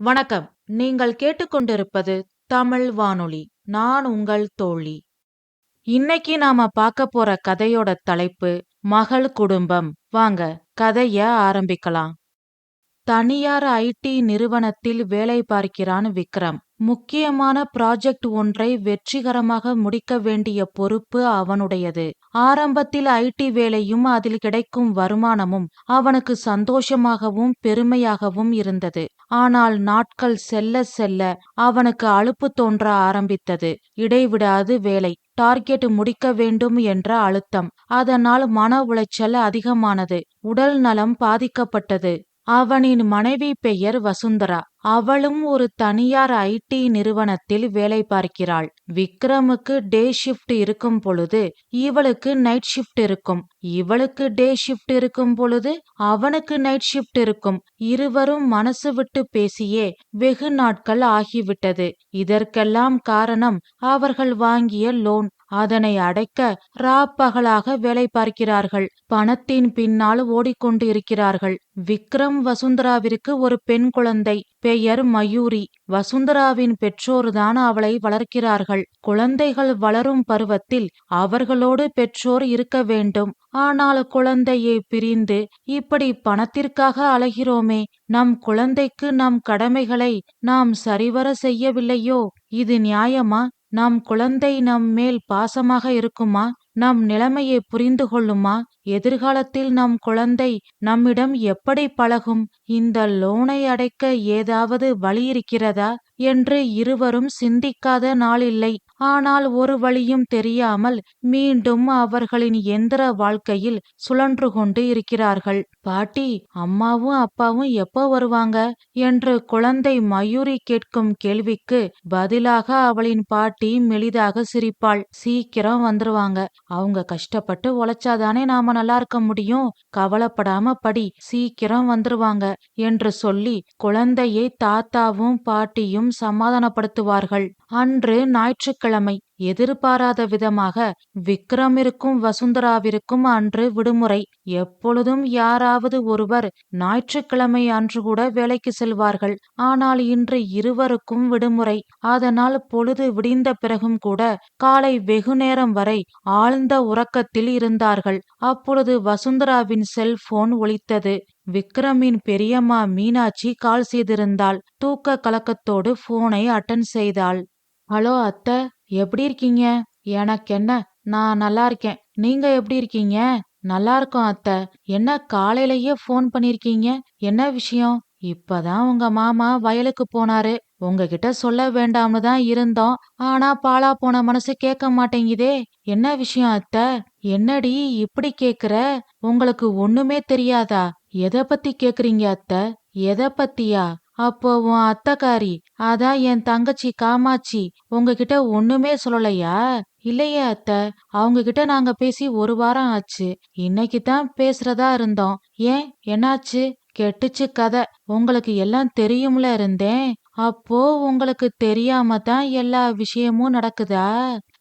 வணக்கம். நீங்கள் கேட்டுக்கொண்டிருப்பது தமிழ் வானொலி. நான் உங்கள் தோழி. இன்னைக்கு நாம பார்க்க போற கதையோட தலைப்பு மகள் குடும்பம். வாங்க கதைய ஆரம்பிக்கலாம். தனியார் ஐடி நிறுவனத்தில் வேலை பார்க்கிறான் விக்ரம். முக்கியமான ப்ராஜெக்ட் ஒன்றை வெற்றிகரமாக முடிக்க வேண்டிய பொறுப்பு அவனுடையது. ஆரம்பத்தில் ஐடி வேலையும் அதில் கிடைக்கும் வருமானமும் அவனுக்கு சந்தோஷமாகவும் பெருமையாகவும் இருந்தது. ஆனால் நாட்கள் செல்ல செல்ல அவனுக்கு அலுப்பு தோன்ற ஆரம்பித்தது. இடைவிடாது வேலை டார்கெட் முடிக்க வேண்டும் என்ற அழுத்தம். அதனால் மன உளைச்சல் அதிகமானது. உடல் நலம் பாதிக்கப்பட்டது. அவனின் மனைவி பெயர் வசுந்தரா. அவளும் ஒரு தனியார் ஐடி நிறுவனத்தில் வேலை பார்க்கிறாள். விக்ரமுக்கு டே ஷிஃப்ட் இருக்கும் பொழுது இவளுக்கு நைட் ஷிஃப்ட் இருக்கும். இவளுக்கு டே ஷிஃப்ட் இருக்கும் பொழுது அவனுக்கு நைட் ஷிஃப்ட் இருக்கும். இருவரும் மனசு விட்டு பேசியே வெகு நாட்கள் ஆகிவிட்டது. இதற்கெல்லாம் காரணம் அவர்கள் வாங்கிய லோன் அதனை அடைக்க ராப்பகலாக வேலை பார்க்கிறார்கள். பணத்தின் பின்னால் ஓடிக்கொண்டு இருக்கிறார்கள் விக்ரம் வசுந்தராவிற்கு ஒரு பெண் குழந்தை. பெயர் மயூரி. வசுந்தராவின் பெற்றோர்தான் அவளை வளர்க்கிறார்கள். குழந்தைகள் வளரும் பருவத்தில் அவர்களோடு பெற்றோர் இருக்க வேண்டும். ஆனால் குழந்தையை பிரிந்து இப்படி பணத்திற்காக அலைகிறோமே நம் குழந்தைக்கு நம் கடமைகளை நாம் சரிவர செய்யவில்லையோ? இது நியாயமா? நம் குழந்தை நம் மேல் பாசமாக இருக்குமா? நம் நிலைமையை புரிந்து கொள்ளுமா? எதிர்காலத்தில் நம் குழந்தை நம்மிடம் எப்படி பழகும்? இந்த லோனை அடைக்க ஏதாவது வழி இருக்கிறதா? என்று இருவரும் சிந்திக்காத நாளில்லை. ஆனால் ஒரு வழியும் தெரியாமல் மீண்டும் அவர்களின் எந்திர வாழ்க்கையில் சுழன்று கொண்டு இருக்கிறார்கள். பாட்டி அம்மாவும் அப்பாவும் எப்போ வருவாங்க? என்று குழந்தை மயூரி கேட்கும் கேள்விக்கு பதிலாக அவளின் பாட்டி மெலிதாக சிரிப்பாள். சீக்கிரம் வந்துருவாங்க. அவங்க கஷ்டப்பட்டு உழைச்சாதானே நாம நல்லா இருக்க முடியும். கவலைப்படாம படி. சீக்கிரம் வந்துருவாங்க என்று சொல்லி குழந்தையை தாத்தாவும் பாட்டியும் சமாதானப்படுத்துவார்கள். அன்று ஞாயிற்றுக்கிழமை எதிர்பாராத விதமாக விக்ரமிற்கும் வசுந்தராவிற்கும் அன்று விடுமுறை. எப்பொழுதும் யாராவது ஒருவர் ஞாயிற்றுக்கிழமை அன்று கூட வேலைக்கு செல்வார்கள். ஆனால் இன்று இருவருக்கும் விடுமுறை. அதனால் பொழுது விடிந்த பிறகும் கூட காலை வெகு நேரம் வரை ஆழ்ந்த உறக்கத்தில் இருந்தார்கள். அப்பொழுது வசுந்தராவின் செல்போன் ஒலித்தது. விக்ரமின் பெரியம்மா மீனாட்சி கால் செய்திருந்தாள். தூக்க கலக்கத்தோடு போனை அட்டன் செய்தாள். ஹலோ அத்தை எப்படி இருக்கீங்க? எனக்கு என்ன நான் நல்லா இருக்கேன். நீங்க எப்படி இருக்கீங்க? நல்லா இருக்கோம் அத்தை. என்ன காலையிலயே ஃபோன் பண்ணிருக்கீங்க? என்ன விஷயம்? இப்பதான் உங்க மாமா வயலுக்கு போனாரு. உங்ககிட்ட சொல்ல வேண்டாம்னு தான் இருந்தோம். ஆனா பாலா போன மனசு கேட்க மாட்டேங்குதே. என்ன விஷயம் அத்தை? என்னடி இப்படி கேக்குற? உங்களுக்கு ஒண்ணுமே தெரியாதா? எதை பத்தி கேக்குறீங்க அத்தை? எதை பத்தியா? அப்போ உன் அத்தக்காரி அதான் என் தங்கச்சி காமாட்சி உங்ககிட்ட ஒண்ணுமே சொல்லலையா? இல்லையே அத்த அவங்க கிட்ட நாங்க பேசி ஒரு வாரம் ஆச்சு. இன்னைக்கு தான் பேசுறதா இருந்தோம். ஏன் என்னாச்சு? கெட்டுச்சு கதை. உங்களுக்கு எல்லாம் தெரியும்ல இருந்தேன். அப்போ உங்களுக்கு தெரியாம தான் எல்லா விஷயமும் நடக்குதா?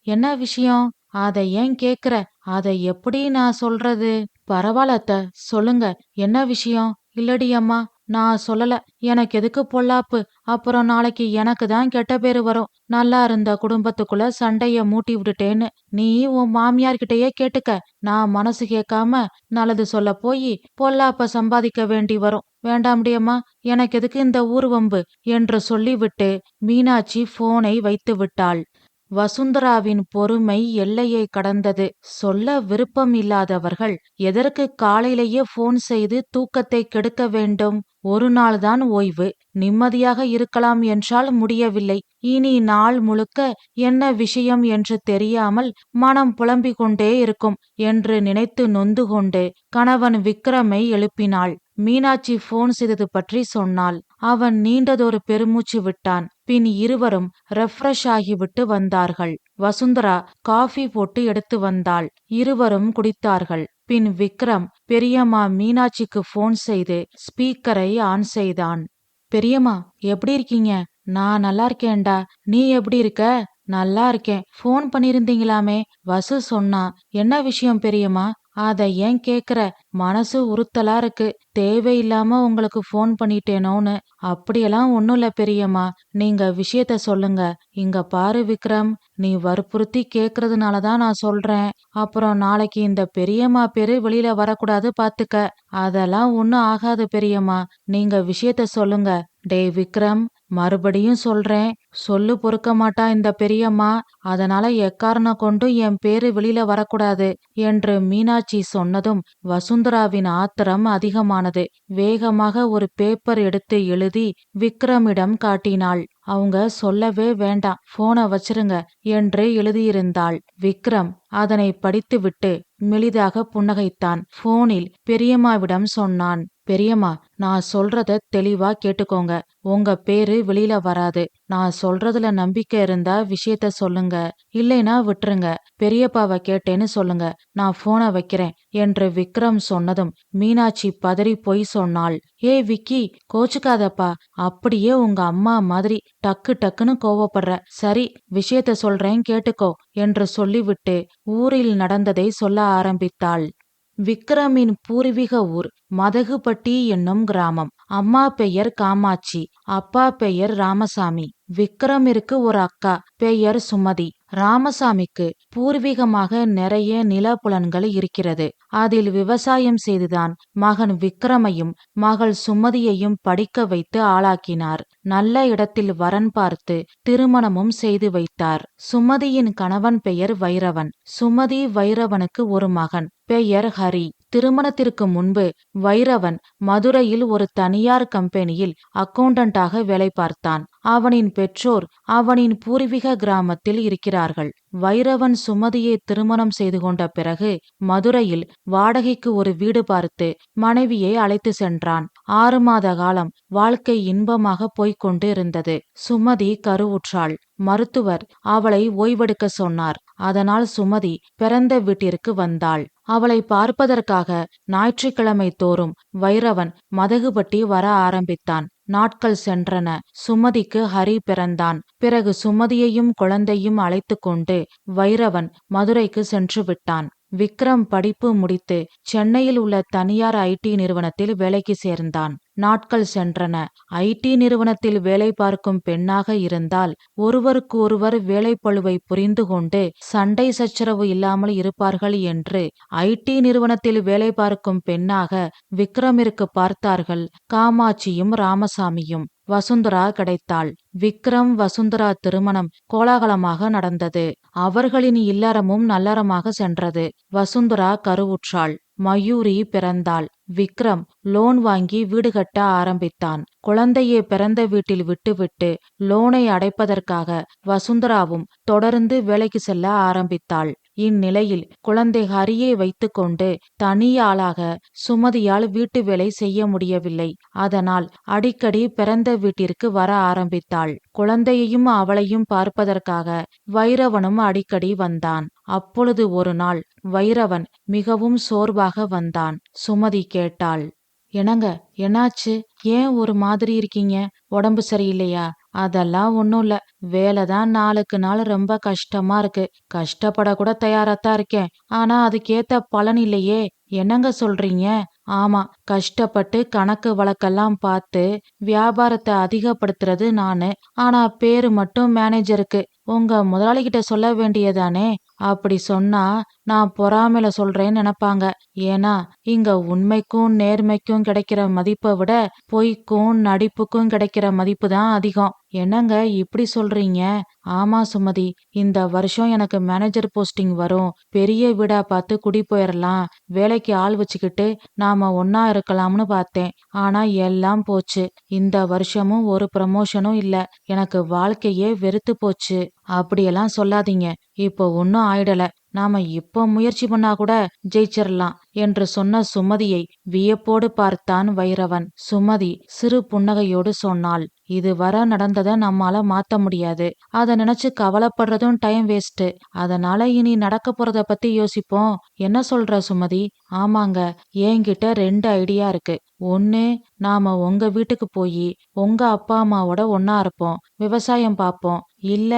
என்ன விஷயம்? அத ஏன் கேக்குற? அத எப்படி நான் சொல்றது? பரவாயில்ல அத்த சொல்லுங்க. என்ன விஷயம்? இல்லடி அம்மா நான் சொல்லல. எனக்கு எதுக்கு பொல்லாப்பு? அப்புறம் நாளைக்கு எனக்கு தான் கெட்ட பேரு வரும். நல்லா இருந்த குடும்பத்துக்குள்ள சண்டைய மூட்டி விட்டுட்டேன்னு. நீ உன் மாமியார்கிட்டயே கேட்டுக்க. நான் மனசு கேட்காம நல்லது சொல்ல போய் பொல்லாப்ப சம்பாதிக்க வேண்டி வரும். வேண்டாம்டியம்மா எனக்கு எதுக்கு இந்த ஊர்வம்பு என்று சொல்லிவிட்டு மீனாட்சி போனை வைத்து விட்டாள். வசுந்தராவின் பொறுமை எல்லையை கடந்தது. சொல்ல விருப்பம் இல்லாதவர்கள் எதற்கு காலையிலேயே போன் செய்து தூக்கத்தை கெடுக்க வேண்டும்? ஒரு நாள்தான் ஓய்வு. நிம்மதியாக இருக்கலாம் என்றால் முடியவில்லை. இனி நாள் முழுக்க என்ன விஷயம் என்று தெரியாமல் மனம் புலம்பிக் கொண்டே இருக்கும் என்று நினைத்து நொந்து கொண்டு கணவன் விக்ரமை எழுப்பினாள். மீனாட்சி போன் செய்தது பற்றி சொன்னாள். அவன் நீண்டதொரு பெருமூச்சு விட்டான். பின் இருவரும் ரெஃப்ரெஷ் ஆகிவிட்டு வந்தார்கள். வசுந்தரா காஃபி போட்டு எடுத்து வந்தாள். இருவரும் குடித்தார்கள். பின் விக்ரம் பெரியம்மா மீனாட்சிக்கு போன் செய்து ஸ்பீக்கரை ஆன் செய்தான். பெரியம்மா எப்படி இருக்கீங்க? நான் நல்லா இருக்கேன்டா. நீ எப்படி இருக்க? நல்லா இருக்கேன். ஃபோன் பண்ணிருந்தீங்களாமே வசு சொன்னா என்ன விஷயம் பெரியம்மா? அத ஏன் கேக்குற? மனசு உறுத்தலா இருக்கு. தேவையில்லாம உங்களுக்கு ஃபோன் பண்ணிட்டேனோன்னு. அப்படியெல்லாம் ஒண்ணும் இல்ல பெரியம்மா. நீங்க விஷயத்த சொல்லுங்க. இங்க பாரு விக்ரம். நீ வற்புறுத்தி கேக்குறதுனால தான் நான் சொல்றேன். அப்புறம் நாளைக்கு இந்த பெரியம்மா பேரு வெளியில வரக்கூடாது பாத்துக்க. அதெல்லாம் ஒன்னும் ஆகாது பெரியம்மா. நீங்க விஷயத்த சொல்லுங்க. டேய் விக்ரம். மறுபடியும் சொல்றேன் சொல்லு பொறுக்க மாட்டா இந்த பெரியம்மா. அதனால எக்காரணம் கொண்டு என் பேரு வெளியில வரக்கூடாது என்று மீனாட்சி சொன்னதும் வசுந்தராவின் ஆத்திரம் அதிகமானது. வேகமாக ஒரு பேப்பர் எடுத்து எழுதி விக்ரமிடம் காட்டினாள். அவங்க சொல்லவே வேண்டாம் போனை வச்சிருங்க என்று எழுதியிருந்தாள். விக்ரம் அதனை படித்துவிட்டு மெலிதாக புன்னகைத்தான். போனில் பெரியம்மாவிடம் சொன்னான் பெரியம்மா நான் சொல்றத தெளிவா கேட்டுக்கோங்க. உங்க பேரு வெளியில வராது. நான் சொல்றதுல நம்பிக்கை இருந்தா விஷயத்த சொல்லுங்க. இல்லைனா விட்டுருங்க. பெரியப்பாவை கேட்டேன்னு சொல்லுங்க. நான் போனை வைக்கிறேன் என்று விக்ரம் சொன்னதும் மீனாட்சி பதறி போய் சொன்னாள். ஏ விக்கி கோச்சுக்காதப்பா. அப்படியே உங்க அம்மா மாதிரி டக்கு டக்குன்னு கோவப்படுற. சரி விஷயத்த சொல்றேன் கேட்டுக்கோ என்று சொல்லிவிட்டு ஊரில் நடந்ததை சொல்ல ஆரம்பித்தாள். விக்ரமின் பூர்வீக ஊர் மதகுபட்டி என்னும் கிராமம். அம்மா பெயர் காமாட்சி அப்பா பெயர் ராமசாமி. விக்ரமிற்கு ஒரு அக்கா பெயர் சுமதி. ராமசாமிக்கு பூர்வீகமாக நிறைய நிலப்புலன்கள் இருக்கிறது. அதில் விவசாயம் செய்துதான் மகன் விக்ரமையும் மகள் சுமதியையும் படிக்க வைத்து ஆளாக்கினார். நல்ல இடத்தில் வரன் பார்த்து திருமணமும் செய்து வைத்தார். சுமதியின் கணவன் பெயர் வைரவன். சுமதி வைரவனுக்கு ஒரு மகன். பெயர் ஹரி. திருமணத்திற்கு முன்பு வைரவன் மதுரையில் ஒரு தனியார் கம்பெனியில் அக்கவுண்டண்டாக வேலை பார்த்தான். அவனின் பெற்றோர் அவனின் பூர்வீக கிராமத்தில் இருக்கிறார்கள். வைரவன் சுமதியை திருமணம் செய்து கொண்ட பிறகு மதுரையில் வாடகைக்கு ஒரு வீடு பார்த்து மனைவியை அழைத்து சென்றான். ஆறு மாத காலம் வாழ்க்கை இன்பமாக போய்க் கொண்டு இருந்தது சுமதி கருவுற்றாள். மருத்துவர் அவளை ஓய்வெடுக்க சொன்னார். அதனால் சுமதி பிறந்த வீட்டிற்கு வந்தாள். அவளை பார்ப்பதற்காக ஞாயிற்றுக்கிழமை தோறும் வைரவன் மதகுபட்டி வர ஆரம்பித்தான். நாட்கள் சென்றன. சுமதிக்கு ஹரி பிறந்தான். பிறகு சுமதியையும் குழந்தையும் அழைத்து கொண்டு வைரவன் மதுரைக்கு சென்று விட்டான். விக்ரம் படிப்பு முடித்து சென்னையில் உள்ள தனியார் ஐடி நிறுவனத்தில் வேலைக்கு சேர்ந்தான். நாட்கள் சென்றன. ஐடி நிறுவனத்தில் வேலை பார்க்கும் பெண்ணாக இருந்தால் ஒருவருக்கு ஒருவர் வேலைப்பழுவை புரிந்து கொண்டு சண்டை சச்சரவு இல்லாமல் இருப்பார்கள் என்று ஐடி நிறுவனத்தில் வேலை பார்க்கும் பெண்ணாக விக்ரமிற்கு பார்த்தார்கள். காமாட்சியும் ராமசாமியும். வசுந்தரா கிடைத்தாள். விக்ரம் வசுந்தரா திருமணம் கோலாகலமாக நடந்தது. அவர்களின் இல்லறமும் நல்லறமாக சென்றது. வசுந்தரா கருவுற்றாள். மயூரி பிறந்தாள். விக்ரம் லோன் வாங்கி வீடு கட்ட ஆரம்பித்தான். குழந்தையை பிறந்த வீட்டில் விட்டுவிட்டு லோனை அடைப்பதற்காக வசுந்தராவும் தொடர்ந்து வேலைக்கு செல்ல ஆரம்பித்தாள். இந்நிலையில் குழந்தை ஹரியை வைத்துக்கொண்டு தனியாளாக சுமதியால் வீட்டு வேலை செய்ய முடியவில்லை. அதனால் அடிக்கடி பிறந்த வீட்டிற்கு வர ஆரம்பித்தாள். குழந்தையையும் அவளையும் பார்ப்பதற்காக வைரவனும் அடிக்கடி வந்தான். அப்பொழுது ஒரு நாள் வைரவன் மிகவும் சோர்வாக வந்தான். சுமதி கேட்டாள் என்னங்க என்னாச்சு? ஏன் ஒரு மாதிரி இருக்கீங்க? உடம்பு சரியில்லையா? அதெல்லாம் ஒன்றும் இல்லை. வேலை தான் நாளுக்கு நாள் ரொம்ப கஷ்டமா இருக்கு. கஷ்டப்பட கூட தயாராத்தான் இருக்கேன். ஆனா அதுக்கேத்த பலன் இல்லையே. என்னங்க சொல்றீங்க? ஆமா கஷ்டப்பட்டு கணக்கு வழக்கெல்லாம் பார்த்து வியாபாரத்தை அதிகப்படுத்துறது நானு. ஆனா பேரு மட்டும் மேனேஜருக்கு. உங்க முதலாளிகிட்ட சொல்ல வேண்டியதானே அப்படி சொன்னா நான் பொறாமையில சொல்றேன்னு நினைப்பாங்க. ஏன்னா இங்க உண்மைக்கும் நேர்மைக்கும் கிடைக்கிற மதிப்பை விட பொய்க்கும் நடிப்புக்கும் கிடைக்கிற மதிப்பு தான் அதிகம். என்னங்க இப்படி சொல்றீங்க? ஆமா சுமதி இந்த வருஷம் எனக்கு மேனேஜர் போஸ்டிங் வரும். பெரிய வீடா பார்த்து குடி போயிடலாம் வேலைக்கு ஆள் வச்சுக்கிட்டு நாம ஒன்னா இருக்கலாம்னு பார்த்தேன். ஆனா எல்லாம் போச்சு. இந்த வருஷமும் ஒரு ப்ரமோஷனும் இல்ல. எனக்கு வாழ்க்கையே வெறுத்து போச்சு. அப்படியெல்லாம் சொல்லாதீங்க. இப்போ ஒன்னும் ஆயிடல. நாம இப்போ முயற்சி பண்ணா கூட ஜெயிச்சிடலாம் என்று சொன்ன சுமதியை வியப்போடு பார்த்தான் வைரவன். சுமதி சிறு புன்னகையோடு சொன்னாள் இது வர நடந்ததை நம்மால மாத்த முடியாது. அத நினைச்சு கவலைப்படுறதும் டைம் வேஸ்ட் அதனால இனி நடக்க போறத பத்தி யோசிப்போம். என்ன சொல்ற சுமதி? ஆமாங்க என்கிட்ட ரெண்டு ஐடியா இருக்கு. ஒன்னு நாம உங்க வீட்டுக்கு போய் உங்க அப்பா அம்மாவோட ஒன்னா இருப்போம் விவசாயம் பார்ப்போம் இல்ல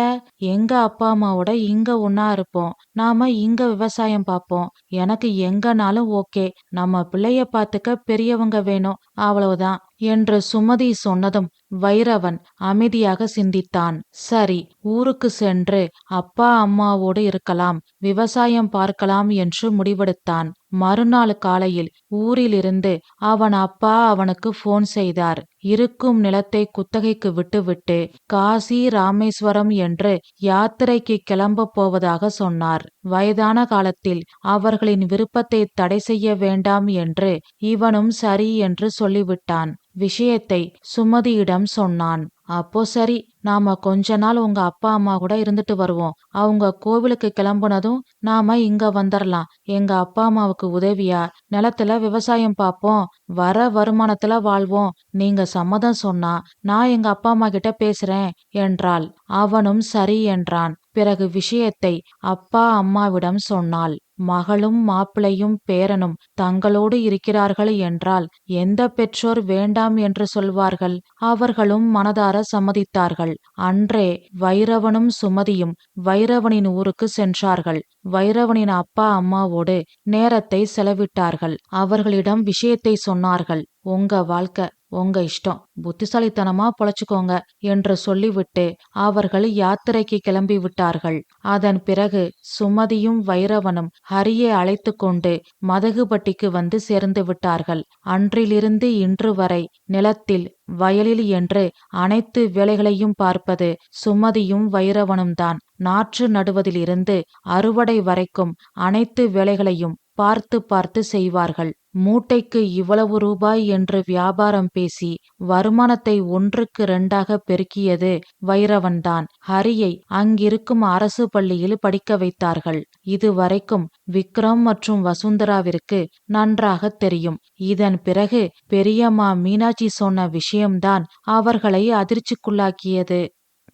எங்க அப்பா அம்மாவோட இங்க ஒன்னா இருப்போம் நாம இங்க விவசாயம் பார்ப்போம் எனக்கு எங்கனாலும் ஓகே நம்ம பிள்ளைய பாத்துக்க பெரியவங்க வேணும் அவ்வளவுதான். என்று சுமதி சொன்னதும் வைரவன் அமைதியாக சிந்தித்தான். சரி ஊருக்கு சென்று அப்பா அம்மாவோடு இருக்கலாம் விவசாயம் பார்க்கலாம் என்று முடிவெடுத்தான். மறுநாள் காலையில் ஊரிலிருந்து அவன் அப்பா அவனுக்கு போன் செய்தார். இருக்கும் நிலத்தை குத்தகைக்கு விட்டுவிட்டு காசி ராமேஸ்வரம் என்று யாத்திரைக்கு கிளம்ப போவதாக சொன்னார். வயதான காலத்தில் அவர்களின் விருப்பத்தை தடை செய்ய வேண்டாம் என்று இவனும் சரி என்று சொல்லிவிட்டான். விஷயத்தை சுமதியிடம் சொன்னான். அப்போ சரி நாம கொஞ்ச நாள் உங்க அப்பா அம்மா கூட இருந்துட்டு வருவோம். அவங்க கோவிலுக்கு கிளம்புனதும் நாம இங்க வந்துடலாம் எங்க அப்பா அம்மாவுக்கு உதவியா? நிலத்துல விவசாயம் பார்ப்போம். வர வருமானத்துல வாழ்வோம். நீங்க சம்மதம் சொன்னா நான் எங்க அப்பா அம்மா கிட்ட பேசுறேன் என்றாள். அவனும் சரி என்றான். பிறகு விஷயத்தை அப்பா அம்மாவிடம் சொன்னாள். மகளும் மாப்பிளையும் பேரனும் தங்களோடு இருக்கிறார்கள் என்றால் எந்த பெற்றோர் வேண்டாம் என்று சொல்வார்கள்? அவர்களும் மனதார சம்மதித்தார்கள். அன்றே வைரவனும் சுமதியும் வைரவனின் ஊருக்கு சென்றார்கள். வைரவனின் அப்பா அம்மாவோடு நேரத்தை செலவிட்டார்கள். அவர்களிடம் விஷயத்தை சொன்னார்கள். உங்க வாழ்க்கை உங்க இஷ்டம். புத்திசாலித்தனமா பொழைச்சுக்கோங்க என்று சொல்லிவிட்டு அவர்கள் யாத்திரைக்கு கிளம்பி விட்டார்கள். அதன் பிறகு சுமதியும் வைரவனும் ஹரியை அழைத்து கொண்டு மதகுபட்டிக்கு வந்து சேர்ந்து விட்டார்கள். அன்றிலிருந்து இன்று வரை நிலத்தில் வயலில் என்று அனைத்து வேலைகளையும் பார்ப்பது சுமதியும் வைரவனும் தான். நாற்று நடுவதிலிருந்து அறுவடை வரைக்கும் அனைத்து வேலைகளையும் பார்த்து பார்த்து செய்வார்கள். மூட்டைக்கு இவ்வளவு ரூபாய் என்று வியாபாரம் பேசி வருமானத்தை ஒன்றுக்கு இரண்டாக பெருக்கியது வைரவன்தான். ஹரியை அங்கிருக்கும் அரசு பள்ளியில் படிக்க வைத்தார்கள். இதுவரைக்கும் விக்ரம் மற்றும் வசுந்தராவிற்கு நன்றாக தெரியும். இதன் பிறகு பெரியம்மா மீனாட்சி சொன்ன விஷயம்தான் அவர்களை அதிர்ச்சிக்குள்ளாக்கியது.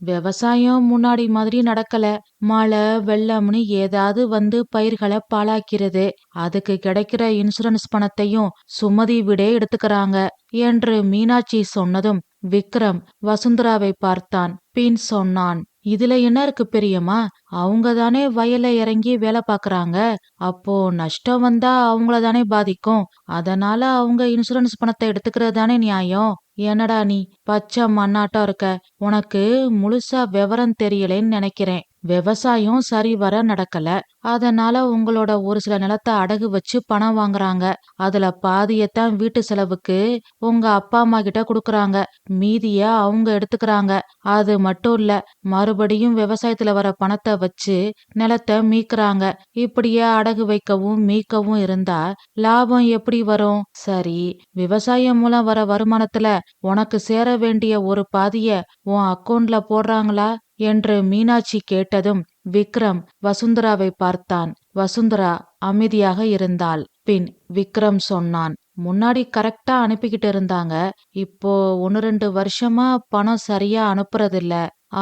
விவசாயம் முன்னாடி மாதிரி நடக்கல. மழை வெள்ளம்னு ஏதாவது வந்து பயிர்களை பாழாக்கிறது. அதுக்கு கிடைக்கிற இன்சூரன்ஸ் பணத்தையும் சுமதி விடே எடுத்துக்கிறாங்க என்று மீனாட்சி சொன்னதும் விக்ரம் வசுந்தராவை பார்த்தான். பின் சொன்னான் இதுல என்ன இருக்கு பெரியம்மா? அவங்க தானே வயல்ல இறங்கி வேலை பாக்குறாங்க. அப்போ நஷ்டம் வந்தா அவங்கள தானே பாதிக்கும். அதனால அவங்க இன்சூரன்ஸ் பணத்தை எடுத்துக்கிறது தானே நியாயம். என்னடா நீ? பச்சை மண்ணாட்டம் இருக்க. உனக்கு முழுசா விவரம் தெரியலேன்னு நினைக்கிறேன். விவசாயம் சரிவர நடக்கல. அதனால உங்களோட ஒரு சில நிலத்தை அடகு வச்சு பணம் வாங்குறாங்க. அதுல பாதியத்தான் வீட்டு செலவுக்கு உங்க அப்பா அம்மா கிட்ட குடுக்கறாங்க. மீதிய அவங்க எடுத்துக்கிறாங்க. அது மட்டும் இல்ல மறுபடியும் விவசாயத்துல வர பணத்தை வச்சு நிலத்தை மீக்குறாங்க. இப்படியே அடகு வைக்கவும் மீக்கவும் இருந்தா லாபம் எப்படி வரும்? சரி விவசாயம் மூலம் வர வருமானத்துல உனக்கு சேர வேண்டிய ஒரு பாதிய உன் அக்கவுண்ட்ல போடுறாங்களா? என்று மீனாட்சி கேட்டதும் விக்ரம் வசுந்தராவை பார்த்தான். வசுந்தரா அமைதியாக இருந்தாள். பின் விக்ரம் சொன்னான் முன்னாடி கரெக்டா அனுப்பிக்கிட்டு இருந்தாங்க. இப்போ ஒன்னு ரெண்டு வருஷமா பணம் சரியா அனுப்புறதில்ல.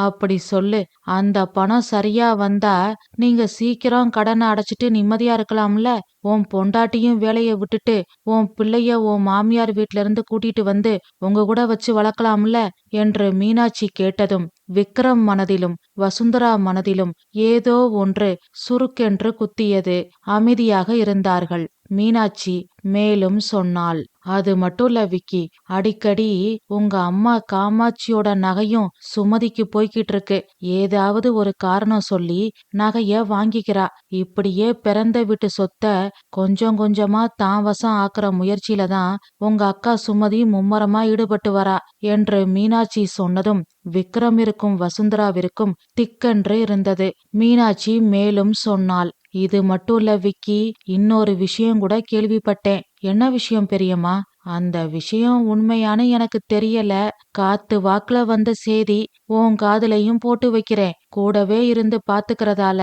அப்படி சொல்லு. அந்த பணம் சரியா வந்தா நீங்க சீக்கிரம் கடனை அடைச்சிட்டு நிம்மதியா இருக்கலாம்ல. உன் பொண்டாட்டியும் வேலைய விட்டுட்டு உன் பிள்ளைய உன் மாமியார் வீட்ல இருந்து கூட்டிட்டு வந்து உங்க கூட வச்சு வளர்க்கலாம்ல என்று மீனாட்சி கேட்டதும் விக்ரம் மனதிலும் வசுந்தரா மனதிலும் ஏதோ ஒன்று சுருக்கென்று குத்தியது. அமைதியாக இருந்தார்கள். மீனாட்சி மேலும் சொன்னாள். அது மட்டும் இல்ல விக்கி. அடிக்கடி உங்க அம்மா காமாட்சியோட நகையும் சுமதிக்கு போய்கிட்டு இருக்கு ஏதாவது ஒரு காரணம் சொல்லி நகைய வாங்கிக்கிறா. இப்படியே பிறந்த வீட்டு சொத்த கொஞ்சம் கொஞ்சமா தான் வசம் ஆக்குற முயற்சியில தான் உங்க அக்கா சுமதி மும்மரமா ஈடுபட்டு வரா என்று மீனாட்சி சொன்னதும் விக்ரம் இருக்கும் வசுந்தராவிற்கும் திக்கென்று இருந்தது. மீனாட்சி மேலும் சொன்னாள் இது மட்டும் இல்ல விக்கி இன்னொரு விஷயம் கூட கேள்விப்பட்டேன். என்ன விஷயம் பெரியம்மா? அந்த விஷயம் உண்மையானு எனக்கு தெரியல. காத்து வாக்குல வந்த செய்தி உன் காதுலையும் போட்டு வைக்கிறேன். கூடவே இருந்து பாத்துக்கிறதால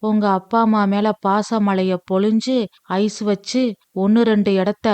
உங்க அப்பா அம்மா மேல பாசமலைய பொழிஞ்சு ஐஸ் வச்சு ஒன்னு ரெண்டு இடத்த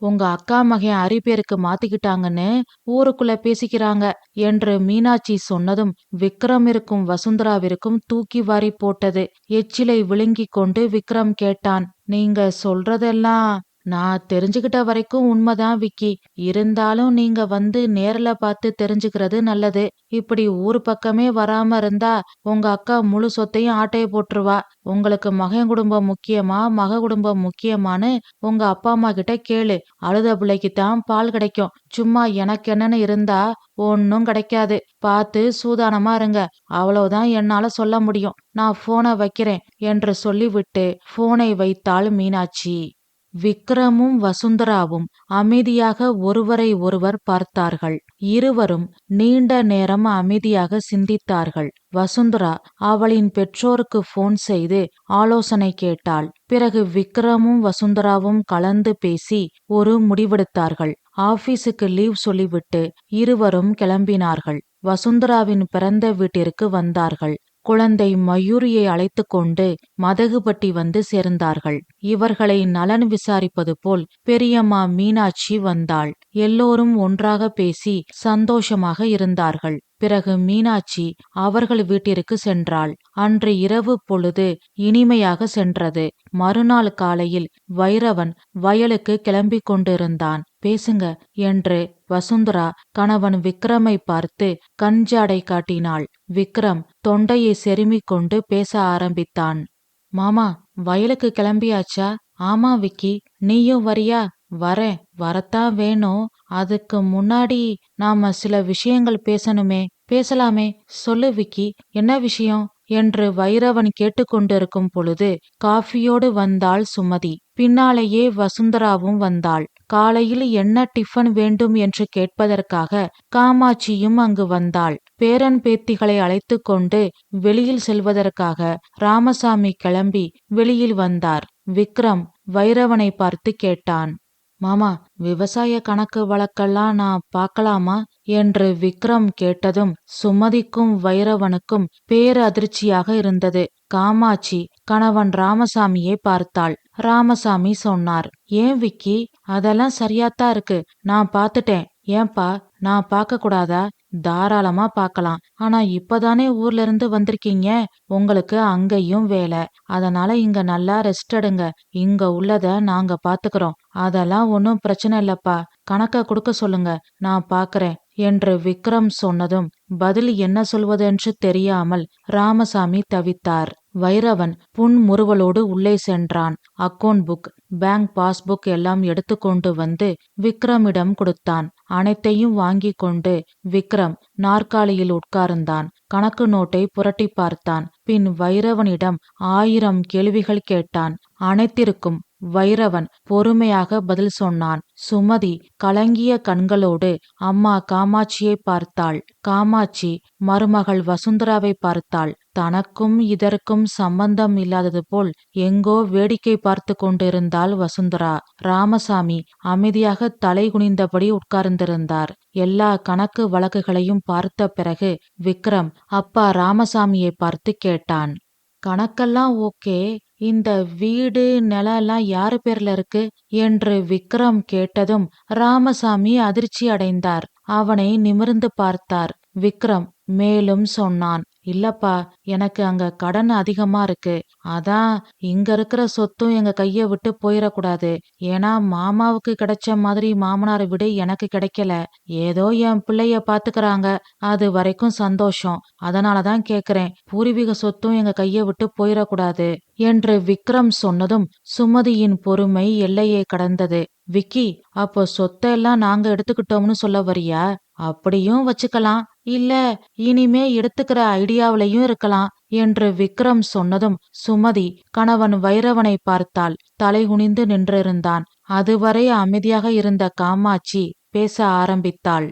உங்க அக்கா மகன் அரிபேருக்கு மாத்திக்கிட்டாங்கன்னு ஊருக்குள்ள பேசிக்கிறாங்க என்று மீனாட்சி சொன்னதும் விக்ரம் இருக்கும் வசுந்தராவிற்கும் தூக்கி வாரி போட்டது. எச்சிலை விழுங்கி கொண்டு விக்ரம் கேட்டான் நீங்க சொல்றதெல்லாம் நான் தெரிஞ்சுக்கிட்ட வரைக்கும் உண்மைதான் விக்கி. இருந்தாலும் நீங்க வந்து நேர்ல பார்த்து தெரிஞ்சுக்கிறது நல்லது. இப்படி ஊர் பக்கமே வராம இருந்தா உங்க அக்கா முழு சொத்தையும் ஆட்டைய போட்டுருவா. உங்களுக்கு மகன் குடும்பம் முக்கியமா மக குடும்பம் முக்கியமான்னு உங்க அப்பா அம்மா கிட்ட கேளு. அழுத பிள்ளைக்கு தான் பால் கிடைக்கும். சும்மா எனக்கு என்னன்னு இருந்தா ஒன்னும் கிடைக்காது. பார்த்து சூதானமா இருங்க. அவ்வளவுதான் என்னால சொல்ல முடியும். நான் போனை வைக்கிறேன் என்று சொல்லிவிட்டு போனை வைத்தாள் மீனாட்சி. விக்ரமும் வசுந்தராவும் அமைதியாக ஒருவரை ஒருவர் பார்த்தார்கள். இருவரும் நீண்ட நேரம் அமைதியாக சிந்தித்தார்கள். வசுந்தரா அவளின் பெற்றோருக்கு போன் செய்து ஆலோசனை கேட்டாள். பிறகு விக்ரமும் வசுந்தராவும் கலந்து பேசி ஒரு முடிவெடுத்தார்கள். ஆபீஸுக்கு லீவ் சொல்லிவிட்டு இருவரும் கிளம்பினார்கள். வசுந்தராவின் பிறந்த வீட்டிற்கு வந்தார்கள். குழந்தை மயூரியை அழைத்து கொண்டு மதகுபட்டி வந்து சேர்ந்தார்கள். இவர்களை நலன் விசாரிப்பது போல் பெரியம்மா மீனாட்சி வந்தாள். எல்லோரும் ஒன்றாக பேசி சந்தோஷமாக இருந்தார்கள். பிறகு மீனாட்சி அவர்கள் வீட்டிற்கு சென்றாள். அன்று இரவு பொழுது இனிமையாக சென்றது. மறுநாள் காலையில் வைரவன் வயலுக்கு கிளம்பிக் கொண்டிருந்தான். பேசுங்க என்று வசுந்தரா கணவன் விக்ரமை பார்த்து கஞ்சாடை காட்டினாள். விக்ரம் தொண்டையை செருமிக் கொண்டு பேச ஆரம்பித்தான். மாமா வயலுக்கு கிளம்பியாச்சா? ஆமா விக்கி. நீயும் வரியா? வரேன். வரத்தான் வேணும் அதுக்கு முன்னாடி நாம சில விஷயங்கள் பேசணுமே. பேசலாமே. சொல்லு விக்கி. என்ன விஷயம்? என்று வைரவன் கேட்டுக்கொண்டிருக்கும் பொழுது காஃபியோடு வந்தாள் சுமதி. பின்னாலேயே வசுந்தராவும் வந்தாள். காலையில் என்ன டிஃபன் வேண்டும் என்று கேட்பதற்காக காமாட்சியும் அங்கு வந்தாள். பேரன் பேத்திகளை அழைத்து கொண்டு வெளியில் செல்வதற்காக ராமசாமி கிளம்பி வெளியில் வந்தார். விக்ரம் வைரவனை பார்த்து கேட்டான் மாமா விவசாய கணக்கு வழக்கெல்லாம் நான் பார்க்கலாமா? என்று விக்ரம் கேட்டதும் சுமதிக்கும் வைரவனுக்கும் பேரதிர்ச்சியாக இருந்தது. காமாட்சி கணவன் ராமசாமியை பார்த்தாள். ராமசாமி சொன்னார் ஏன் விக்கி? அதெல்லாம் சரியாத்தான் இருக்கு. நான் பார்த்துட்டேன் ஏன்பா? நான் பார்க்க கூடாதா? தாராளமா பார்க்கலாம். ஆனா இப்பதானே ஊர்ல இருந்து வந்திருக்கீங்க. உங்களுக்கு அங்கேயும் வேலை. அதனால இங்க நல்லா ரெஸ்ட் எடுங்க. இங்க உள்ளத நாங்க பாத்துக்கிறோம். அதெல்லாம் ஒன்னும் பிரச்சனை இல்லப்பா. கணக்க கொடுக்க சொல்லுங்க. நான் பாக்குறேன். என்று விக்ரம் சொன்னதும் பதில் என்ன சொல்வதென்று தெரியாமல் ராமசாமி தவித்தார். வைரவன் புன்முறுவலோடு உள்ளே சென்றான். அக்கவுண்ட் புக் பேங்க் பாஸ்புக் எல்லாம் எடுத்துக்கொண்டு வந்து விக்ரமிடம் கொடுத்தான். அனைத்தையும் வாங்கி கொண்டு விக்ரம் நாற்காலியில் உட்கார்ந்தான். கணக்கு நோட்டை புரட்டி பார்த்தான். பின் வைரவனிடம் ஆயிரம் கேள்விகள் கேட்டான். அனைத்திற்கும் வைரவன் பொறுமையாக பதில் சொன்னான். சுமதி கலங்கிய கண்களோடு அம்மா காமாட்சியை பார்த்தாள். காமாட்சி மருமகள் வசுந்தராவை பார்த்தாள். தனக்கும் இதற்கும் சம்பந்தம் இல்லாதது போல் எங்கோ வேடிக்கை பார்த்து கொண்டிருந்தாள் வசுந்தரா. ராமசாமி அமைதியாக தலை குனிந்தபடி உட்கார்ந்திருந்தார். எல்லா கணக்கு வழக்குகளையும் பார்த்த பிறகு விக்ரம் அப்பா ராமசாமியை பார்த்து கேட்டான். கணக்கெல்லாம் ஓகே இந்த வீடு நிலம் எல்லாம் யாரு பேர்ல இருக்கு? என்று விக்ரம் கேட்டதும் ராமசாமி அதிர்ச்சி அடைந்தார். அவனை நிமிர்ந்து பார்த்தார். விக்ரம் மேலும் சொன்னான் இல்லப்பா எனக்கு அங்க கடன் அதிகமா இருக்கு. அதான் இங்க இருக்கிற சொத்தும் எங்க கைய விட்டு போயிடக்கூடாது. ஏன்னா மாமாவுக்கு கிடைச்ச மாதிரி மாமனார் விட எனக்கு கிடைக்கல. ஏதோ என் பிள்ளைய பாத்துக்கிறாங்க அது வரைக்கும் சந்தோஷம். அதனாலதான் கேக்குறேன். பூர்வீக சொத்தும் எங்க கைய விட்டு போயிடக்கூடாது. என்று விக்ரம் சொன்னதும் சுமதியின் பொறுமை எல்லையை கடந்தது. விக்கி அப்போ சொத்தை எல்லாம் நாங்க எடுத்துக்கிட்டோம்னு சொல்ல வரியா? அப்படியும் வச்சுக்கலாம். இல்ல இனிமே எடுத்துக்கிற ஐடியாவிலையும் இருக்கலாம் என்று விக்ரம் சொன்னதும் சுமதி கணவன் வைரவனை பார்த்தாள். தலைகுனிந்து நின்றிருந்தான். அதுவரை அமைதியாக இருந்த காமாட்சி பேச ஆரம்பித்தாள்.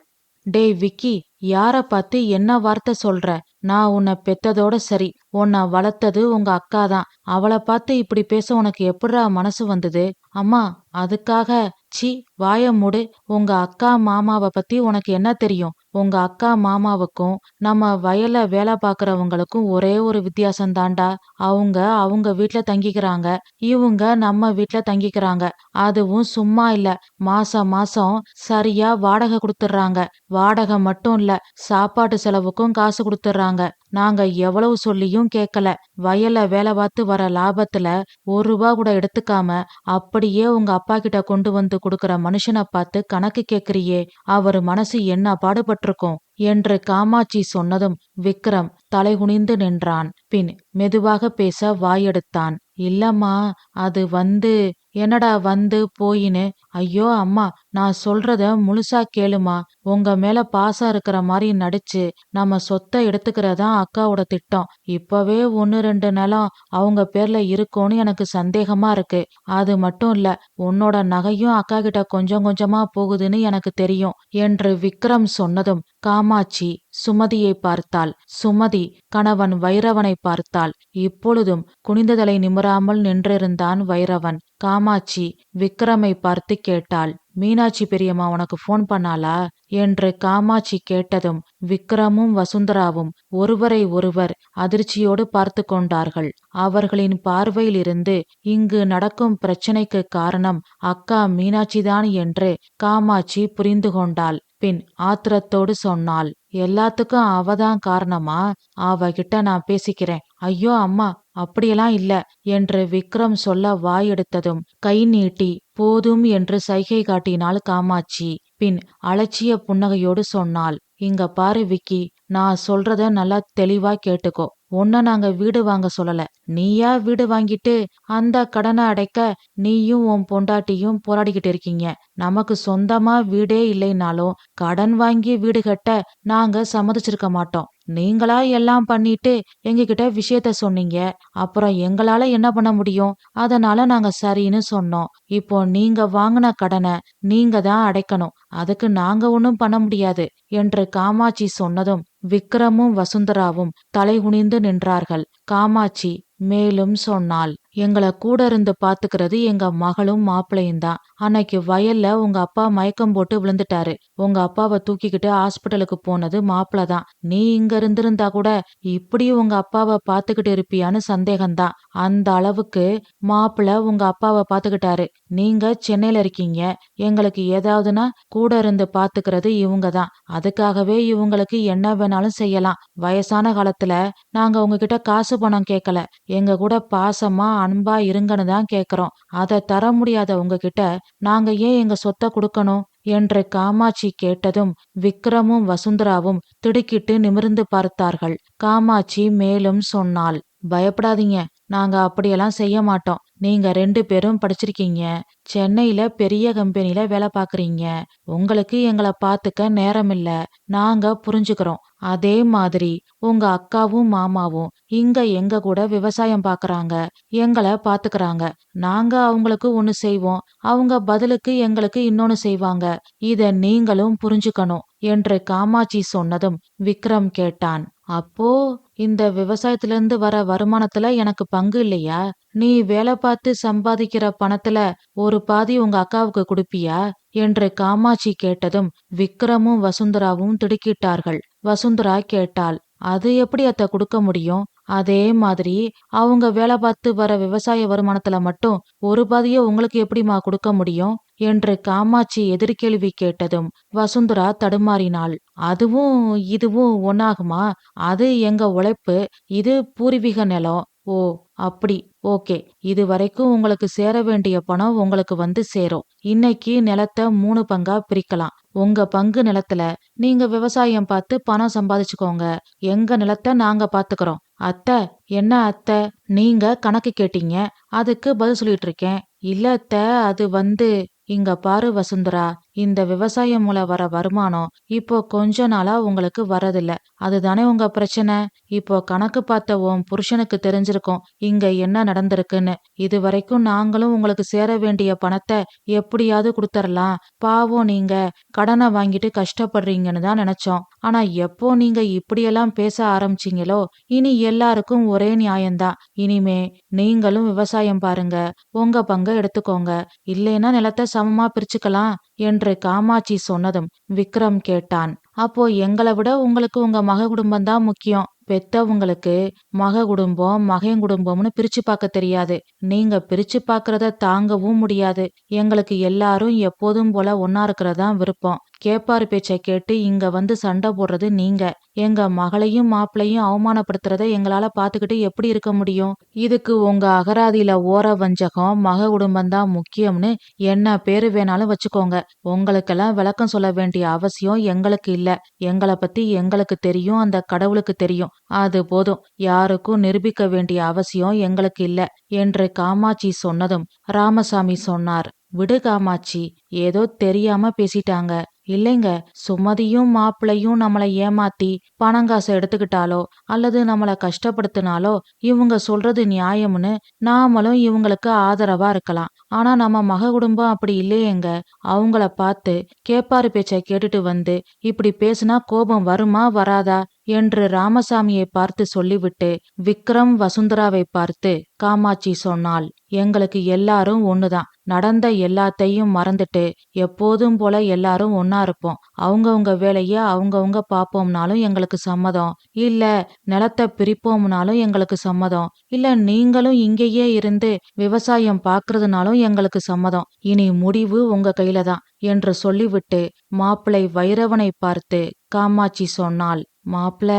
டேய் விக்கி யார பார்த்து என்ன வார்த்தை சொல்ற? நான் உன்னை பெத்ததோட சரி உன்னை வளர்த்தது உங்க அக்கா தான். அவளை பார்த்து இப்படி பேச உனக்கு எப்படிரா மனசு வந்தது? அம்மா அதுக்காக சி வாய மூடு. உங்க அக்கா மாமாவை பத்தி உனக்கு என்ன தெரியும்? உங்க அக்கா மாமாவுக்கும் நம்ம வயல்ல வேலை பார்க்கறவங்களுக்கும் ஒரே ஒரு வித்தியாசம் தாண்டா அவங்க அவங்க வீட்ல தங்கிக்கிறாங்க. இவங்க நம்ம வீட்ல தங்கிக்கிறாங்க. அதுவும் சும்மா இல்ல. மாசம் மாசம் சரியா வாடகை கொடுத்துட்றாங்க. வாடகை மட்டும் இல்ல சாப்பாட்டு செலவுக்கும் காசு கொடுத்துட்றாங்க. நாங்க எவ்வளவு சொல்லியும் கேட்கல வயல்ல வேலை பார்த்து வர லாபத்துல ஒரு ரூபா கூட எடுத்துக்காம அப்படியே உங்க அப்பா கிட்ட கொண்டு வந்து கொடுக்கற மனுஷனை பார்த்து கணக்கு கேக்குறியே அவர் மனசு என்ன பாடுபட்டிருக்கும்? என்று காமாட்சி சொன்னதும் விக்ரம் தலைகுனிந்து நின்றான். பின் மெதுவாக பேச வாயெடுத்தான். இல்லம்மா அது வந்து என்னடா வந்து போயின்னு? ஐயோ அம்மா நான் சொல்றத முழுசா கேளுமா. உங்க மேல பாசம் இருக்கிற மாதிரி நடிச்சு நம்ம சொத்தை எடுத்துக்கிறதா அக்காவோட திட்டம். இப்பவே ஒன்னு ரெண்டு நிலம் அவங்க பேர்ல இருக்கும்னு எனக்கு சந்தேகமா இருக்கு. அது மட்டும் இல்ல உன்னோட நகையும் அக்கா கிட்ட கொஞ்சம் கொஞ்சமா போகுதுன்னு எனக்கு தெரியும் என்று விக்ரம் சொன்னதும் காமாட்சி சுமதியை பார்த்தாள். சுமதி கணவன் வைரவனை பார்த்தாள். இப்பொழுதும் குனிந்ததலை நிமிராமல் நின்றிருந்தான் வைரவன். காமாட்சி விக்ரமை பார்த்து கேட்டாள் மீனாட்சி பெரியம்மா உனக்கு ஃபோன் பண்ணாளா? என்று காமாட்சி கேட்டதும் விக்ரமும் வசுந்தராவும் ஒருவரை ஒருவர் அதிர்ச்சியோடு பார்த்து கொண்டார்கள். அவர்களின் பார்வையிலிருந்து இங்கு நடக்கும் பிரச்சனைக்கு காரணம் அக்கா மீனாட்சிதான் என்று காமாட்சி புரிந்து கொண்டாள். பின் ஆத்திரத்தோடு சொன்னாள். எல்லாத்துக்கும் அவதான் காரணமா? அவகிட்ட நான் பேசிக்கிறேன். ஐயோ அம்மா அப்படியெல்லாம் இல்ல என்று விக்ரம் சொல்ல வாயெடுத்ததும் கை நீட்டி போதும் என்று சைகை காட்டினாள் காமாட்சி. பின் அலட்சிய புன்னகையோடு சொன்னாள். இங்க பாரு விக்கி நான் சொல்றத நல்லா தெளிவா கேட்டுக்கோ. உன்ன நாங்க வீடு வாங்க சொல்லல. நீயா வீடு வாங்கிட்டு அந்த கடனை அடைக்க நீயும் உன் பொண்டாட்டியும் போராடிக்கிட்டு இருக்கீங்க. நமக்கு சொந்தமா வீடே இல்லைனாலும் கடன் வாங்கி வீடு கட்ட நாங்க சம்மதிச்சிருக்க மாட்டோம். நீங்களா எல்லாம் பண்ணிட்டு எங்ககிட்ட விஷயத்த சொன்னீங்க. அப்புறம் எங்களால என்ன பண்ண முடியும்? அதனால நாங்க சரின்னு சொன்னோம். இப்போ நீங்க வாங்கின கடனை நீங்க தான் அடைக்கணும். அதுக்கு நாங்க ஒன்றும் பண்ண முடியாது என்று காமாட்சி சொன்னதும் விக்ரமும் வசுந்தராவும் தலைகுனிந்து நின்றார்கள். காமாட்சி மேலும் சொன்னாள் எங்களை கூட இருந்து பாத்துக்கிறது எங்க மகளும் மாப்பிள்ளையும் தான். அன்னைக்கு வயல்ல உங்க அப்பா மயக்கம் போட்டு விழுந்துட்டாரு. உங்க அப்பாவை தூக்கிக்கிட்டு ஹாஸ்பிட்டலுக்கு போனது மாப்பிள தான். நீ இங்க இருந்திருந்தா கூட இப்படி உங்க அப்பாவை பாத்துக்கிட்டு இருப்பியான்னு சந்தேகம்தான் அந்த அளவுக்கு மாப்பிள்ள உங்க அப்பாவை பாத்துக்கிட்டாரு. நீங்க சென்னையில இருக்கீங்க. எங்களுக்கு ஏதாவதுன்னா கூட இருந்து பாத்துக்கிறது இவங்க தான். அதுக்காகவே இவங்களுக்கு என்ன வேணாலும் செய்யலாம். வயசான காலத்துல நாங்க உங்ககிட்ட காசு பணம் கேட்கல எங்க கூட பாசமா அன்பா இருங்கன்னு தான் கேக்குறோம். அதை தர முடியாத உங்ககிட்ட நாங்க ஏன் எங்க சொத்தை கொடுக்கணும்? என்று காமாட்சி கேட்டதும் விக்ரமும் வசுந்தராவும் திடுக்கிட்டு நிமிர்ந்து பார்த்தார்கள். காமாட்சி மேலும் சொன்னாள் பயப்படாதீங்க நாங்க அப்படியெல்லாம் செய்ய மாட்டோம். நீங்க ரெண்டு பேரும் படிச்சிருக்கீங்க. சென்னையில பெரிய கம்பெனில வேலை பாக்குறீங்க. உங்களுக்கு எங்களை பாத்துக்க நேரம் இல்ல நாங்க புரிஞ்சுக்கிறோம். அதே மாதிரி உங்க அக்காவும் மாமாவும் இங்க எங்க கூட விவசாயம் பாக்குறாங்க. எங்களை பாத்துக்கிறாங்க. நாங்க அவங்களுக்கு ஒண்ணு செய்வோம். அவங்க பதிலுக்கு எங்களுக்கு இன்னொன்னு செய்வாங்க. இத நீங்களும் புரிஞ்சுக்கணும். என்று காமாட்சி சொன்னதும் விக்ரம் கேட்டான். அப்போ இந்த விவசாயத்திலிருந்து வர வருமானத்துல எனக்கு பங்கு இல்லையா? நீ வேலை பார்த்து சம்பாதிக்கிற பணத்துல ஒரு பாதி உங்க அக்காவுக்கு கொடுப்பியா? என்று காமாட்சி கேட்டதும் விக்ரமும் வசுந்தராவும் திடுக்கிட்டார்கள். வசுந்தரா கேட்டாள் அது எப்படி அத்த கொடுக்க முடியும்? அதே மாதிரி அவங்க வேலை பார்த்து வர விவசாய வருமானத்துல மட்டும் ஒரு பாதியை உங்களுக்கு எப்படிமா கொடுக்க முடியும்? என்று காமாட்சி எதிர்கேள்வி கேட்டதும் வசுந்தரா தடுமாறினாள். அதுவும் இதுவும் ஒன்னாகுமா அது எங்க உழைப்பு? இது பூர்வீக நிலம். ஓ அப்படி. ஓகே. இது வரைக்கும் உங்களுக்கு சேர வேண்டிய பணம் உங்களுக்கு வந்து சேரும். இன்னைக்கு நிலத்தை மூணு பங்கா பிரிக்கலாம். உங்க பங்கு நிலத்துல. நீங்க விவசாயம் பார்த்து பணம் சம்பாதிச்சுக்கோங்க. எங்க நிலத்தை நாங்க பாத்துக்கிறோம் அத்தை என்ன அத்தை? நீங்க கணக்கு கேட்டீங்க. அதுக்கு பதில் சொல்லிட்டு இருக்கேன். இல்ல அத்தை அது வந்து இங்க பாரு வசுந்தரா இந்த விவசாயம் மூலம் வர வருமானம் இப்போ கொஞ்ச நாளா உங்களுக்கு வரதில்ல அதுதானே உங்க பிரச்சனை? இப்போ கணக்கு பார்த்த உன் புருஷனுக்கு தெரிஞ்சிருக்கும் இங்க என்ன நடந்திருக்குன்னு. இது வரைக்கும் நாங்களும் உங்களுக்கு சேர வேண்டிய பணத்தை எப்படியாவது கொடுத்துடலாம் பாவம் நீங்க கடனை வாங்கிட்டு கஷ்டப்படுறீங்கன்னு தான் நினைச்சோம். ஆனா எப்போ நீங்க இப்படியெல்லாம் பேச ஆரம்பிச்சீங்களோ இனி எல்லாருக்கும் ஒரே நியாயம்தான். இனிமே நீங்களும் விவசாயம் பாருங்க உங்க பங்கை எடுத்துக்கோங்க. இல்லைன்னா நிலத்தை சமமா பிரிச்சுக்கலாம். என்று காமாட்சி சொன்னதும் விக்ரம் கேட்டான். அப்போ எங்களை விட உங்களுக்கு உங்க மக குடும்பம் தான் முக்கியம். பெத்தவங்களுக்கு மக குடும்பம் மகன் குடும்பம்னு பிரிச்சு பார்க்க தெரியாது. நீங்க பிரிச்சு பார்க்கறத தாங்கவும் முடியாது. எங்களுக்கு எல்லாரும் எப்போதும் போல ஒன்னா இருக்கிறதா விருப்பம். கேப்பாரு பேச்சை கேட்டு இங்க வந்து சண்டை போடுறது நீங்க. எங்க மகளையும் மாப்பிளையும் அவமானப்படுத்துறத எங்களால பாத்துக்கிட்டு எப்படி இருக்க முடியும்? இதுக்கு உங்க அகராதியில ஓர வஞ்சகம் மக குடும்பம் தான் முக்கியம்னு என்ன பேரு வேணாலும் வச்சுக்கோங்க. உங்களுக்கெல்லாம் விளக்கம் சொல்ல வேண்டிய அவசியம் எங்களுக்கு இல்ல. எங்களை பத்தி எங்களுக்கு தெரியும் அந்த கடவுளுக்கு தெரியும். அது போதும். யாருக்கும் நிரூபிக்க வேண்டிய அவசியம் எங்களுக்கு இல்ல என்று காமாட்சி சொன்னதும் ராமசாமி சொன்னார். விடு காமாட்சி ஏதோ தெரியாம பேசிட்டாங்க. இல்லைங்க சுமதியும் மாப்பிளையும் நம்மளை ஏமாத்தி பணங்காசை எடுத்துக்கிட்டாலோ அல்லது நம்மளை கஷ்டப்படுத்தினாலோ இவங்க சொல்றது நியாயம்னு நாமளும் இவங்களுக்கு ஆதரவா இருக்கலாம். ஆனா நம்ம மக குடும்பம் அப்படி இல்லையேங்க. அவங்கள பார்த்து கேப்பாரு பேச்சை கேட்டுட்டு வந்து இப்படி பேசுனா கோபம் வருமா வராதா? என்று ராமசாமியை பார்த்து சொல்லிவிட்டு விக்ரம் வசுந்தராவை பார்த்து காமாட்சி சொன்னாள் எங்களுக்கு எல்லாரும் ஒண்ணுதான். நடந்த எல்லாத்தையும் மறந்துட்டு எப்போதும் போல எல்லாரும் ஒன்னா இருப்போம். அவங்கவுங்க வேலைய அவங்கவுங்க பாப்போம்னாலும் எங்களுக்கு சம்மதம். இல்ல நிலத்தை பிரிப்போம்னாலும் எங்களுக்கு சம்மதம். இல்ல நீங்களும் இங்கேயே இருந்து விவசாயம் பாக்குறதுனாலும் எங்களுக்கு சம்மதம். இனி முடிவு உங்க கையில தான் என்று சொல்லிவிட்டு மாப்பிளை வைரவனை பார்த்து காமாட்சி சொன்னாள் மாப்ள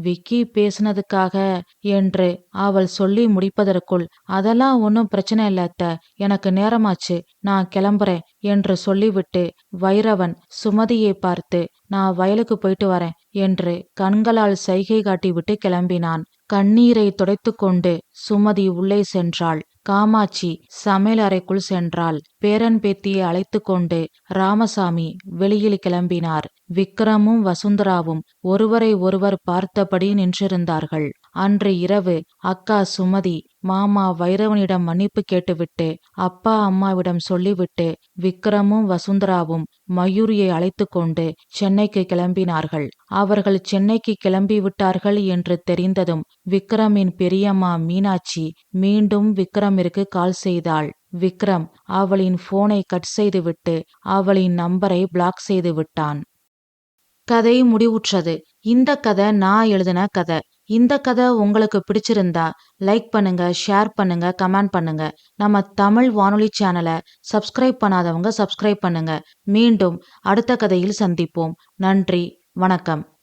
விக்கி பேசுனதுக்காக என்று அவள் சொல்லி முடிப்பதற்குள் அதெல்லாம் ஒன்றும் பிரச்சனை இல்ல அத்த. எனக்கு நேரமாச்சு. நான் கிளம்புறேன் என்று சொல்லிவிட்டு வைரவன் சுமதியை பார்த்து நான் வயலுக்கு போயிட்டு வரேன் என்று கண்களால் சைகை காட்டிவிட்டு கிளம்பினான். கண்ணீரை துடைத்து கொண்டு சுமதி உள்ளே சென்றாள். காமாட்சி சமையல் அறைக்குள் சென்றாள். பேரன் பேத்தியை அழைத்து கொண்டு ராமசாமி வெளியில் கிளம்பினார். விக்ரமும் வசுந்தராவும் ஒருவரை ஒருவர் பார்த்தபடி நின்றிருந்தார்கள். அன்று இரவு அக்கா சுமதி மாமா வைரவனிடம் மன்னிப்பு கேட்டுவிட்டு அப்பா அம்மாவிடம் சொல்லிவிட்டு விக்ரமும் வசுந்தராவும் மயூரியை அழைத்து கொண்டு சென்னைக்கு கிளம்பினார்கள். அவர்கள் சென்னைக்கு கிளம்பி விட்டார்கள் என்று தெரிந்ததும் விக்ரமின் பெரியம்மா மீனாட்சி மீண்டும் விக்ரமிற்கு கால் செய்தாள். விக்ரம் அவளின் போனை கட் செய்துவிட்டு அவளின் நம்பரை பிளாக் செய்து விட்டான் கதை முடிவுற்றது. இந்த கதை நான் எழுதின கதை. இந்த கதை உங்களுக்கு பிடிச்சிருந்தா லைக் பண்ணுங்க ஷேர் பண்ணுங்க கமெண்ட் பண்ணுங்க. நம்ம தமிழ் வானொலி சேனலை சப்ஸ்கிரைப் பண்ணாதவங்க சப்ஸ்கிரைப் பண்ணுங்க. மீண்டும் அடுத்த கதையில் சந்திப்போம். நன்றி வணக்கம்.